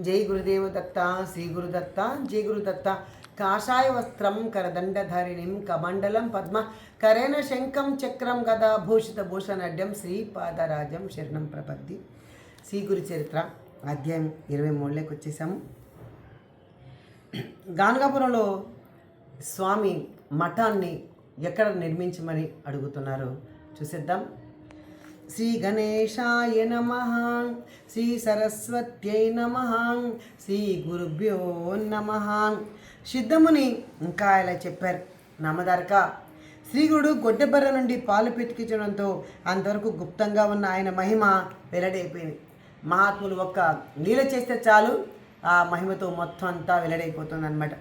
జై గురుదేవ దత్త శ్రీ గురుదత్త జై గురుదత్త కాషాయ వస్త్రం కరదండధారిణిం కమండలం పద్మ కరేణ శంఖం చక్రం గదా భూషిత భూషణడ్యం శ్రీపాదరాజం శరణం ప్రపద్ది. శ్రీ గురు చరిత్ర అధ్యాయం ఇరవై మూడులోకి వచ్చేసాము. గానగాపురంలో స్వామి మఠాన్ని ఎక్కడ నిర్మించమని అడుగుతున్నారు? చూసేద్దాం. శ్రీ గణేశాయ నమ శ్రీ సరస్వత్యై నమ శ్రీ గురుభ్యో నమ సిద్ధముని ఇంకా ఇలా చెప్పారు. నమదర్క. శ్రీగుడు గొడ్డెబర్ర నుండి పాలు పితికించడంతో అంతవరకు గుప్తంగా ఉన్న ఆయన మహిమ వెల్లడైపోయింది. మహాత్ములు ఒక్క నీళ్ళ చేస్తే చాలు ఆ మహిమతో మొత్తం అంతా వెల్లడైపోతుంది అనమాట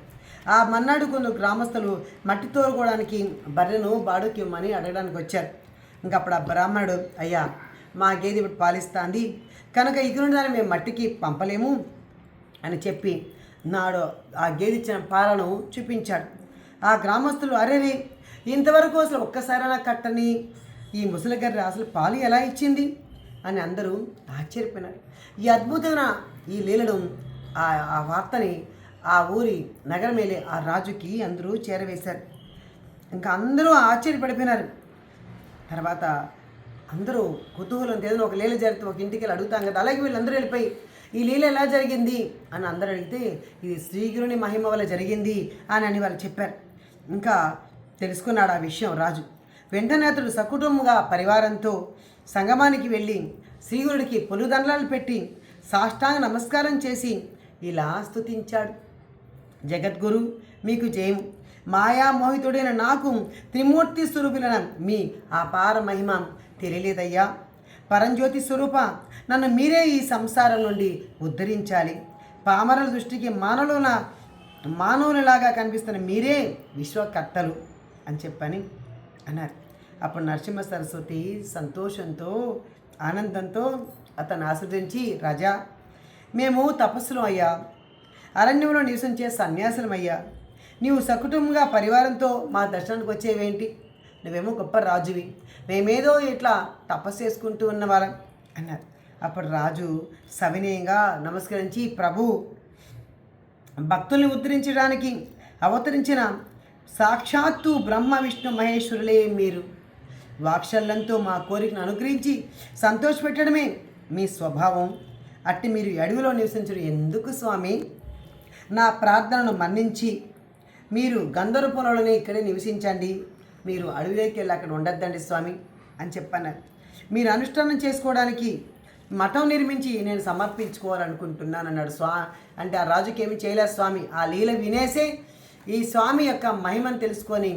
ఆ మన్నాడు కొందరు గ్రామస్తులు మట్టి తోలుకోవడానికి బర్రెను బాడుకి ఇవ్వమని అడగడానికి వచ్చారు ఇంకా అప్పుడు ఆ బ్రాహ్మణుడు అయ్యా మా గేది ఇప్పుడు పాలిస్తాంది? కనుక ఇకనుండి దాన్ని మేము మట్టికి పంపలేము? అని చెప్పి నాడు ఆ గేదె ఇచ్చిన పాలను చూపించాడు. ఆ గ్రామస్తులు అరేరే ఇంతవరకు అసలు ఒక్కసారైనా కట్టని ఈ ముసలిగర్ర అసలు పాలు ఎలా ఇచ్చింది? అని అందరూ ఆశ్చర్యపోయినారు. ఈ అద్భుతమైన ఈ లీలను ఆ ఆ వార్తని ఆ ఊరి నగరం ఆ రాజుకి అందరూ చేరవేశారు. ఇంకా అందరూ ఆశ్చర్యపడిపోయినారు. తర్వాత అందరూ కుతూహలం ఏదైనా ఒక లీల జరిగితే ఒక ఇంటికి వెళ్ళి అడుగుతాం కదా అలాగే వీళ్ళందరూ వెళ్ళిపోయి ఈ లీల ఎలా జరిగింది? అని అందరూ అడిగితే ఇది శ్రీగురుని మహిమ వల్ల జరిగింది అని అని వాళ్ళు చెప్పారు. ఇంకా తెలుసుకున్నాడు ఆ విషయం రాజు. వెంటనే అతడు సకుటుంబంగా పరివారంతో సంగమానికి వెళ్ళి శ్రీగురుడికి పొలుదండలాలు పెట్టి సాష్టాంగ నమస్కారం చేసి ఇలా స్తుతించాడు. జగద్గురు మీకు జయం. మాయామోహితుడైన నాకు త్రిమూర్తి స్వరూపులైన మీ అపార మహిమ తెలియలేదయ్యా. పరంజ్యోతి స్వరూప నన్ను మీరే ఈ సంసారం నుండి ఉద్ధరించాలి. పామరల దృష్టికి మానవుల మానవునిలాగా కనిపిస్తున్న మీరే విశ్వకర్తలు అని చెప్పని అన్నారు. అప్పుడు నరసింహ సరస్వతి సంతోషంతో ఆనందంతో అతను ఆశ్రదించి రాజా మేము తపస్సులం అయ్యా. అరణ్యంలో నివసించే సన్యాసులం అయ్యా నీవు సకుటుంబంగా పరివారంతో మా దర్శనానికి వచ్చేవేంటి? నువ్వేమో గొప్ప రాజువి. మేమేదో ఇట్లా తపస్సు చేసుకుంటూ ఉన్నవాళ్ళం అన్నారు. అప్పుడు రాజు సవినయంగా నమస్కరించి ప్రభు భక్తుల్ని ఉద్ధరించడానికి అవతరించిన సాక్షాత్తు బ్రహ్మ విష్ణు మహేశ్వరులే మీరు. వాక్షల్యంతో మా కోరికను అనుగ్రహించి సంతోషపెట్టడమే మీ స్వభావం. అట్టి మీరు అడవిలో నివసించడం ఎందుకు స్వామి? నా ప్రార్థనను మన్నించి మీరు గంధర్వపురంలోనే ఇక్కడే నివసించండి. మీరు అడవిలోకి వెళ్ళి అక్కడ ఉండొద్దండి స్వామి అని చెప్పన్నారు. మీరు అనుష్ఠానం చేసుకోవడానికి మఠం నిర్మించి నేను సమర్పించుకోవాలనుకుంటున్నాను అన్నాడు స్వా అంటే ఆ రాజుకి ఏమి చేయలేదు స్వామి. ఆ లీల వినేసే ఈ స్వామి యొక్క మహిమను తెలుసుకొని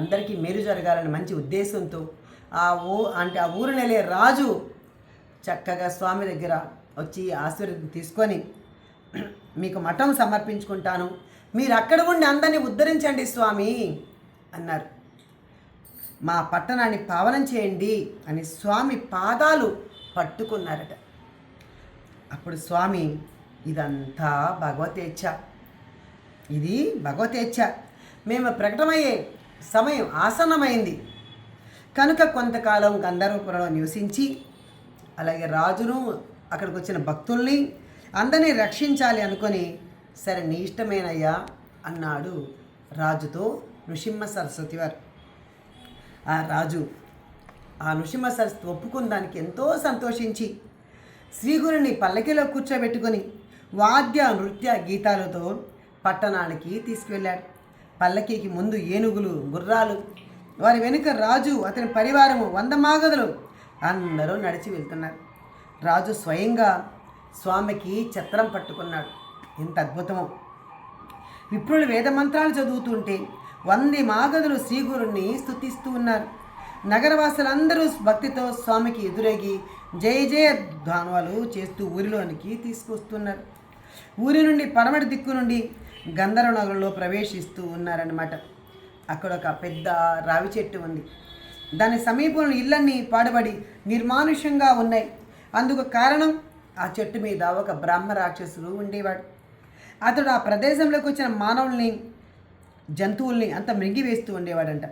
అందరికీ మేలు జరగాలని మంచి ఉద్దేశంతో ఆ ఊ అంటే ఆ ఊరు నెలే రాజు చక్కగా స్వామి దగ్గర వచ్చి ఆశీర్వదం తీసుకొని మీకు మఠం సమర్పించుకుంటాను. మీరు అక్కడ ఉండి అందరినీ ఉద్ధరించండి స్వామి అన్నారు. మా పట్టణాన్ని పావనం చేయండి అని స్వామి పాదాలు పట్టుకున్నారట. అప్పుడు స్వామి ఇదంతా భగవతేచ్ఛ. ఇది భగవతేచ్ఛ. మేము ప్రకటమయ్యే సమయం ఆసన్నమైంది. కనుక కొంతకాలం గంధర్వపురంలో నివసించి అలాగే రాజును అక్కడికి వచ్చిన భక్తుల్ని అందరినీ రక్షించాలి అనుకొని సరే నీ ఇష్టమేనయ్యా అన్నాడు రాజుతో నృసింహ సరస్వతి వారు. ఆ రాజు ఆ నృసింహ సరస్వతి ఒప్పుకున్న దానికి ఎంతో సంతోషించి శ్రీగురుని పల్లకిలో కూర్చోబెట్టుకొని వాద్య నృత్య గీతాలతో పట్టణానికి తీసుకువెళ్ళాడు. పల్లకీకి ముందు ఏనుగులు గుర్రాలు వారి వెనుక రాజు అతని పరివారము వంద మాగదులు అందరూ నడిచి వెళ్తున్నారు. రాజు స్వయంగా స్వామికి ఛత్రం పట్టుకున్నాడు. ఎంత అద్భుతమో. విప్రులు వేదమంత్రాలు చదువుతుంటే వంది మాగదులు శ్రీగురుణ్ణి స్థుతిస్తూ ఉన్నారు. నగరవాసులందరూ భక్తితో స్వామికి ఎదురేగి జయ జయ ధ్వానాలు చేస్తూ ఊరిలోనికి తీసుకొస్తున్నారు. ఊరి నుండి పడమటి దిక్కు నుండి గంధర్వ నగరంలో ప్రవేశిస్తూ ఉన్నారన్నమాట. అక్కడ ఒక పెద్ద రావి చెట్టు ఉంది. దాని సమీపంలో ఇళ్ళన్నీ పాడుబడి నిర్మానుష్యంగా ఉన్నాయి. అందుకు కారణం ఆ చెట్టు మీద ఒక బ్రహ్మ రాక్షసుడు ఉండేవాడు. అతడు ఆ ప్రదేశంలోకి వచ్చిన మానవుల్ని జంతువుల్ని అంత మృంగివేస్తూ ఉండేవాడంట.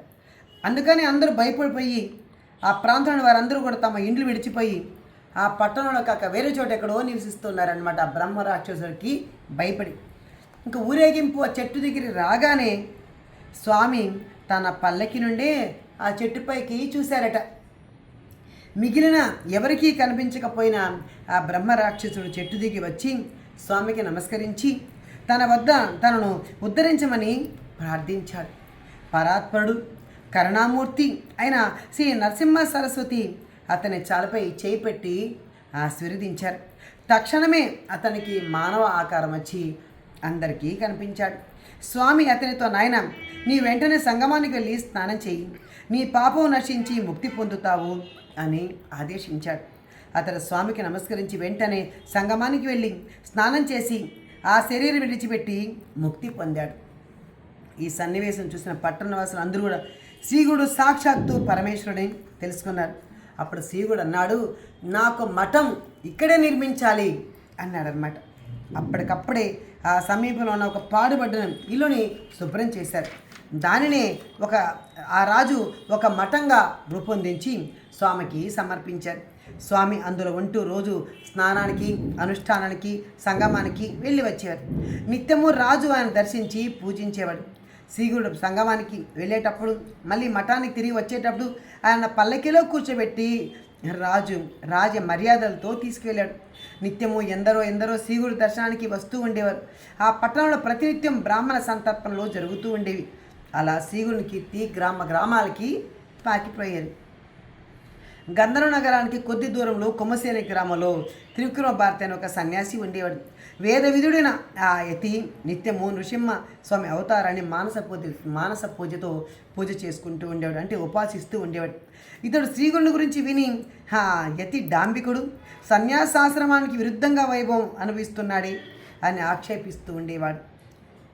అందుకని అందరూ భయపడిపోయి ఆ ప్రాంతంలో వారందరూ కూడా తమ ఇండ్లు విడిచిపోయి ఆ పట్టణంలో కాక వేరే చోట ఎక్కడో నివసిస్తున్నారనమాట ఆ బ్రహ్మ రాక్షసుడికి భయపడి. ఇంకా ఊరేగింపు ఆ చెట్టు దగ్గర రాగానే స్వామి తన పల్లకి నుండే ఆ చెట్టుపైకి చూశారట. మిగిలిన ఎవరికీ కనిపించకపోయినా ఆ బ్రహ్మ రాక్షసుడు చెట్టు దిగి వచ్చి స్వామికి నమస్కరించి తన వద్ద తనను ఉద్ధరించమని ప్రార్థించాడు. పరాత్పరుడు కరుణామూర్తి అయిన శ్రీ నరసింహ సరస్వతి అతని చాలపై చేయి పెట్టి ఆశీర్వదించారు. తక్షణమే అతనికి మానవ ఆకారం వచ్చి అందరికీ కనిపించాడు. స్వామి అతనితో నాయన నీ వెంటనే సంగమానికి వెళ్ళి స్నానం చేయి. నీ పాపం నశించి ముక్తి పొందుతావు అని ఆదేశించాడు. అతడు స్వామికి నమస్కరించి వెంటనే సంగమానికి వెళ్ళి స్నానం చేసి ఆ శరీరం విడిచిపెట్టి ముక్తి పొందాడు. ఈ సన్నివేశం చూసిన పట్టణవాసులు అందరూ కూడా శ్రీగుడు సాక్షాత్తు పరమేశ్వరుడని తెలుసుకున్నారు. అప్పుడు శ్రీగుడు అన్నాడు నాకు మఠం ఇక్కడే నిర్మించాలి అన్నాడు అనమాట అప్పటికప్పుడే ఆ సమీపంలో ఉన్న ఒక పాడుబడ్డ ఇల్లుని శుభ్రం చేశారు. దానినే ఒక ఆ రాజు ఒక మఠంగా రూపొందించి స్వామికి సమర్పించారు. స్వామి అందులో ఉంటూ రోజు స్నానానికి అనుష్ఠానానికి సంగమానికి వెళ్ళి వచ్చేవారు నిత్యము రాజు ఆయన దర్శించి పూజించేవాడు. శ్రీగుడు సంగమానికి వెళ్ళేటప్పుడు మళ్ళీ మఠానికి తిరిగి వచ్చేటప్పుడు ఆయన పల్లకిలో కూర్చోబెట్టి రాజు రాజ మర్యాదలతో తీసుకువెళ్ళాడు. నిత్యము ఎందరో ఎందరో శ్రీగుడి దర్శనానికి వస్తూ ఉండేవారు. ఆ పట్టణంలో ప్రతినిత్యం బ్రాహ్మణ సంతర్పణలు జరుగుతూ ఉండేవి. అలా శ్రీగుడిని కీర్తి గ్రామ గ్రామాలకి పాకిపోయేది. గంధర్వ నగరానికి కొద్ది దూరంలో కొమ్మసేని గ్రామంలో త్రివిక్రమ భారతి అనే ఒక సన్యాసి ఉండేవాడు. వేద విధుడైన ఆ యతి నిత్యము నృసింహ స్వామి అవతారాన్ని మానస పూజ మానస పూజతో పూజ చేసుకుంటూ ఉండేవాడు అంటే ఉపాసిస్తూ ఉండేవాడు. ఇతడు శ్రీగుండు గురించి విని యతి డాంబికుడు సన్యాసాశ్రమానికి విరుద్ధంగా వైభవం అనుభవిస్తున్నాడే అని ఆక్షేపిస్తూ ఉండేవాడు.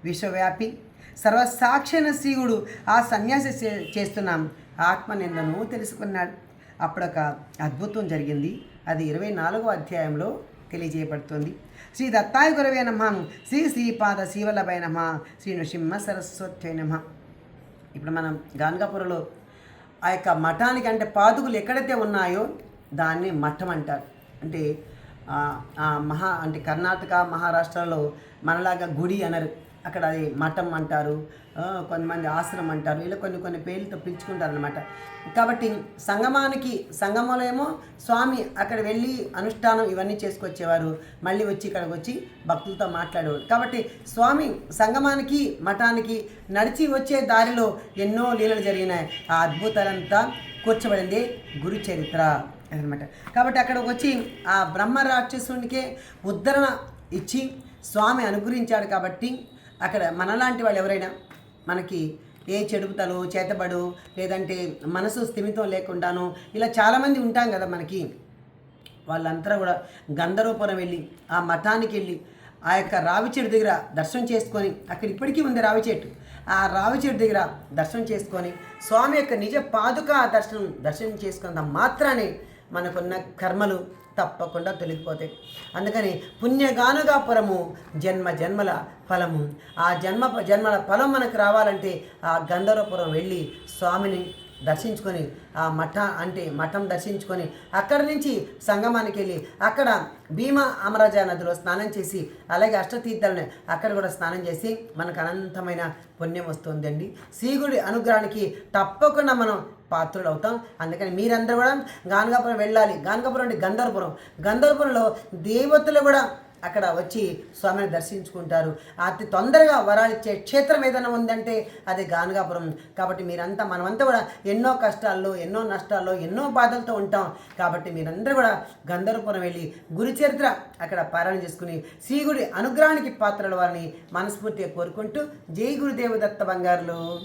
విశ్వవ్యాపి సర్వసాక్షైన శ్రీగుడు ఆ సన్యాసి చే- చేస్తున్న ఆత్మనిందను తెలుసుకున్నాడు. అప్పుడొక అద్భుతం జరిగింది. అది ఇరవై నాలుగో అధ్యాయంలో తెలియజేయబడుతుంది. శ్రీ దత్తాయ గురవే నమ. శ్రీ శ్రీపాద శివలభై నమ. శ్రీ నృసింహ సరస్వత్యై నమ. ఇప్పుడు మనం గాన్గాపురంలో ఆ యొక్క మఠానికి అంటే పాదుకులు ఎక్కడైతే ఉన్నాయో దాన్ని మఠం అంటారు. అంటే ఆ, మహా అంటే కర్ణాటక మహారాష్ట్రలో మనలాగా గుడి అనరు. అక్కడ అది మఠం అంటారు కొంతమంది ఆశ్రమం అంటారు ఇలా కొన్ని కొన్ని పేర్లతో పిలుచుకుంటారు అనమాట కాబట్టి సంగమానికి సంగమంలో ఏమో స్వామి అక్కడ వెళ్ళి అనుష్ఠానం ఇవన్నీ చేసుకొచ్చేవారు. మళ్ళీ వచ్చి ఇక్కడికి వచ్చి భక్తులతో మాట్లాడేవారు. కాబట్టి స్వామి సంగమానికి మఠానికి నడిచి వచ్చే దారిలో ఎన్నో లీలలు జరిగినాయి. ఆ అద్భుతాలంతా కూర్చబడింది గురు చరిత్ర అనమాట కాబట్టి అక్కడికి వచ్చి ఆ బ్రహ్మ రాక్షసునికే ఉద్ధరణ ఇచ్చి స్వామి అనుగ్రహించాడు కాబట్టి అక్కడ మనలాంటి వాళ్ళు ఎవరైనా మనకి ఏ చెడుపుతలు చేతబడు లేదంటే మనసు స్థిమితం లేకుండాను ఇలా చాలామంది ఉంటాం కదా మనకి. వాళ్ళంతా కూడా గంధరూపురం వెళ్ళి ఆ మఠానికి వెళ్ళి ఆ యొక్క రావి చెట్టు దగ్గర దర్శనం చేసుకొని అక్కడ ఇప్పటికీ ఉంది రావి చెట్టు. ఆ రావి చెట్టు దగ్గర దర్శనం చేసుకొని స్వామి యొక్క నిజ పాదుక దర్శనం దర్శనం చేసుకున్నంత మాత్రానే మనకున్న కర్మలు తప్పకుండా తొలగిపోతాయి. అందుకని పుణ్యగానుగా పురము జన్మ జన్మల ఫలము. ఆ జన్మ జన్మల ఫలం మనకు రావాలంటే ఆ గంధర్వపురం వెళ్ళి స్వామిని దర్శించుకొని ఆ మఠ అంటే మఠం దర్శించుకొని అక్కడి నుంచి సంగమానికి వెళ్ళి అక్కడ భీమా అమరాజా నదిలో స్నానం చేసి అలాగే అష్టతీర్థాలను అక్కడ కూడా స్నానం చేసి మనకు అనంతమైన పుణ్యం వస్తుందండి. శ్రీగుడి అనుగ్రహానికి తప్పకుండా మనం పాత్రులు అవుతాం. అందుకని మీరందరూ కూడా గానగాపురం వెళ్ళాలి. గానగాపురం అంటే గంధర్వపురం. గంధర్వపురంలో దేవతలు కూడా అక్కడ వచ్చి స్వామిని దర్శించుకుంటారు. అతి తొందరగా వరాలిచ్చే క్షేత్రం ఏదైనా ఉందంటే అది గానగాపురం. కాబట్టి మీరంతా మనమంతా కూడా ఎన్నో కష్టాల్లో ఎన్నో నష్టాల్లో ఎన్నో బాధలతో ఉంటాం. కాబట్టి మీరందరూ కూడా గంధర్వపురం వెళ్ళి గురి చరిత్ర అక్కడ పారాయణ చేసుకుని శ్రీగుడి అనుగ్రహానికి పాత్రల వారిని మనస్ఫూర్తిగా కోరుకుంటూ జై గురుదేవ దత్త బంగారులు.